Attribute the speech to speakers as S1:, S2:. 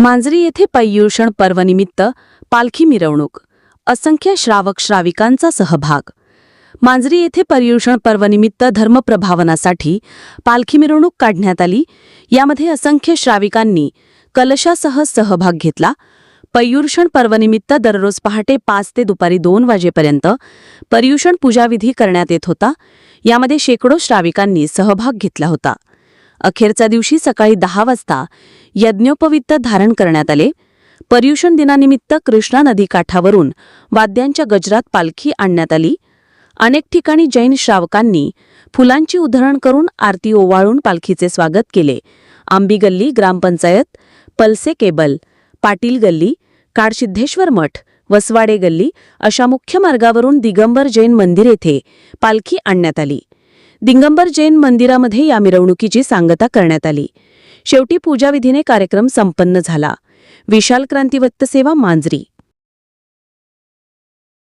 S1: मांजरी येथे पर्युषण पर्वनिमित्त पालखी मिरवणूक असंख्य श्रावक श्राविकांचा सहभाग. मांजरी येथे पर्युषण पर्वनिमित्त धर्मप्रभावनासाठी पालखी मिरवणूक काढण्यात आली. यामध्ये असंख्य श्राविकांनी कलशासह सहभाग घेतला. पर्युषण पर्वनिमित्त दररोज पहाटे पाच ते दुपारी दोन वाजेपर्यंत पर्युषण पूजाविधी करण्यात येत होता. यामध्ये शेकडो श्राविकांनी सहभाग घेतला होता. अखेरच्या दिवशी सकाळी दहा वाजता यज्ञोपवित्त धारण करण्यात आले. पर्युषण दिनानिमित्त कृष्णा नदीकाठावरून वाद्यांच्या गजरात पालखी आणण्यात आली. अनेक ठिकाणी जैन श्रावकांनी फुलांची उधळण करून आरती ओवाळून पालखीचे स्वागत केले. आंबी गल्ली ग्रामपंचायत पलसे केबल पाटील गल्ली काडसिद्धेश्वर मठ वसवाडे गल्ली अशा मुख्य मार्गावरून दिगंबर जैन मंदिर येथे पालखी आणण्यात आली. दिगंबर जैन मंदिरामध्ये या मिरवणुकीची सांगता करण्यात आली. शेवटी पूजाविधीने कार्यक्रम संपन्न झाला. विशाल क्रांतिवत्त सेवा मांजरी.